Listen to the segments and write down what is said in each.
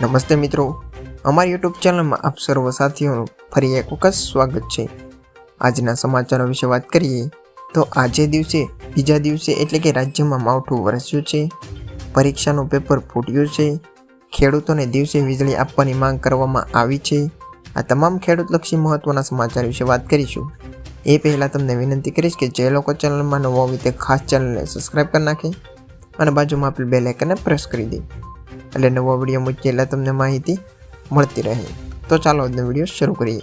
નમસ્તે મિત્રો. અમારી યુટ્યુબ ચેનલમાં આપ સર્વ સાથીઓનું ફરી એક વખત સ્વાગત છે. આજના સમાચારો વિશે વાત કરીએ તો આજે દિવસે, બીજા દિવસે એટલે કે રાજ્યમાં માવઠું વરસ્યું છે. પરીક્ષાનું પેપર ફૂટ્યું છે. ખેડૂતોને દિવસે વીજળી આપવાની માંગ કરવામાં આવી છે. આ તમામ ખેડૂતલક્ષી મહત્વના સમાચાર વિશે વાત કરીશું. એ પહેલાં તમને વિનંતી કરીશ કે જે લોકો ચેનલમાં નવો હોય તે ખાસ ચેનલને સબસ્ક્રાઈબ કરી નાખે અને બાજુમાં આપેલ બે લાઇકનને પ્રેસ કરી દે. એટલે નવો વીડિયો મૂકીએ એટલે તમને માહિતી મળતી રહે. તો ચાલો આજનો વીડિયો શરૂ કરીએ.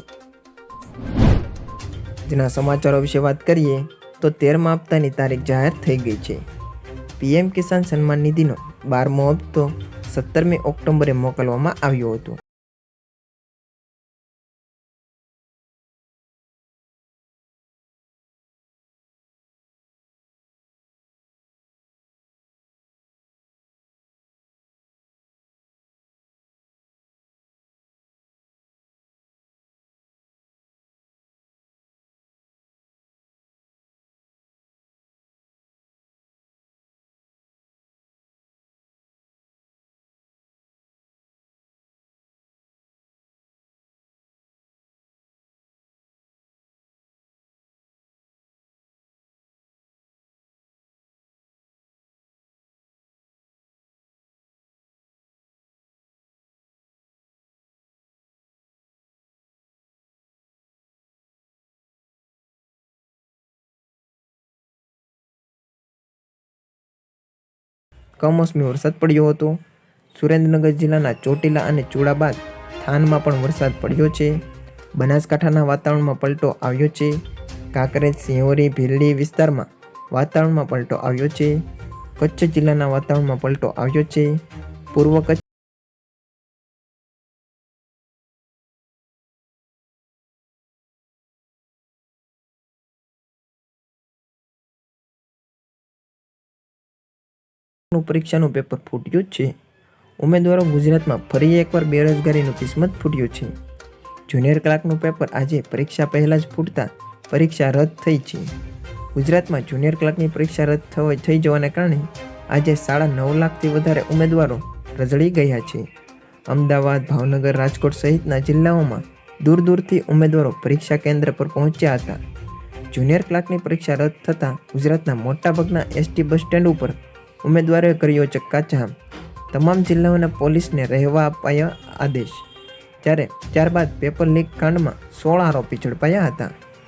જેના સમાચારો વિશે વાત કરીએ, તો તેરમા હપ્તાની તારીખ જાહેર થઈ ગઈ છે. પીએમ કિસાન સન્માન નિધિનો બારમો હપ્તો સત્તરમી ઓક્ટોબરે મોકલવામાં આવ્યો હતો. કમોસમી વરસાદ પડ્યો હતો. સુરેન્દ્રનગર જિલ્લાના ચોટીલા અને ચૂડા બાદ થાનમાં પણ વરસાદ પડ્યો છે. બનાસકાંઠાના વાતાવરણમાં પલટો આવ્યો છે. કાંકરેજ, સિંહોરી, ભીલડી વિસ્તારમાં વાતાવરણમાં પલટો આવ્યો છે. કચ્છ જિલ્લાના વાતાવરણમાં પલટો આવ્યો છે. પૂર્વ કચ્છ નું પરીક્ષાનું પેપર ફૂટ્યું જ છે. ઉમેદવારો ગુજરાતમાં ફરી એકવાર બેરોજગારીનું કિસ્મત ફૂટ્યું છે. જુનિયર ક્લાર્કનું પેપર આજે પરીક્ષા પહેલાં જ ફૂટતા પરીક્ષા રદ થઈ છે. ગુજરાતમાં જુનિયર ક્લાર્કની પરીક્ષા રદ થઈ જવાને કારણે આજે સાડા નવ લાખથી વધારે ઉમેદવારો રઝળી ગયા છે. અમદાવાદ, ભાવનગર, રાજકોટ સહિતના જિલ્લાઓમાં દૂર દૂરથી ઉમેદવારો પરીક્ષા કેન્દ્ર પર પહોંચ્યા હતા. જુનિયર ક્લાર્કની પરીક્ષા રદ થતાં ગુજરાતના મોટાભાગના એસટી બસ સ્ટેન્ડ ઉપર ઉમેદવારોએ કર્યો ચક્કાચામ તમામ જિલ્લાઓના પોલીસને રહેવા અપાયા આદેશ. જ્યારે ત્યારબાદ પેપર લીક કાંડમાં સોળ આરોપી ઝડપાયા હતા.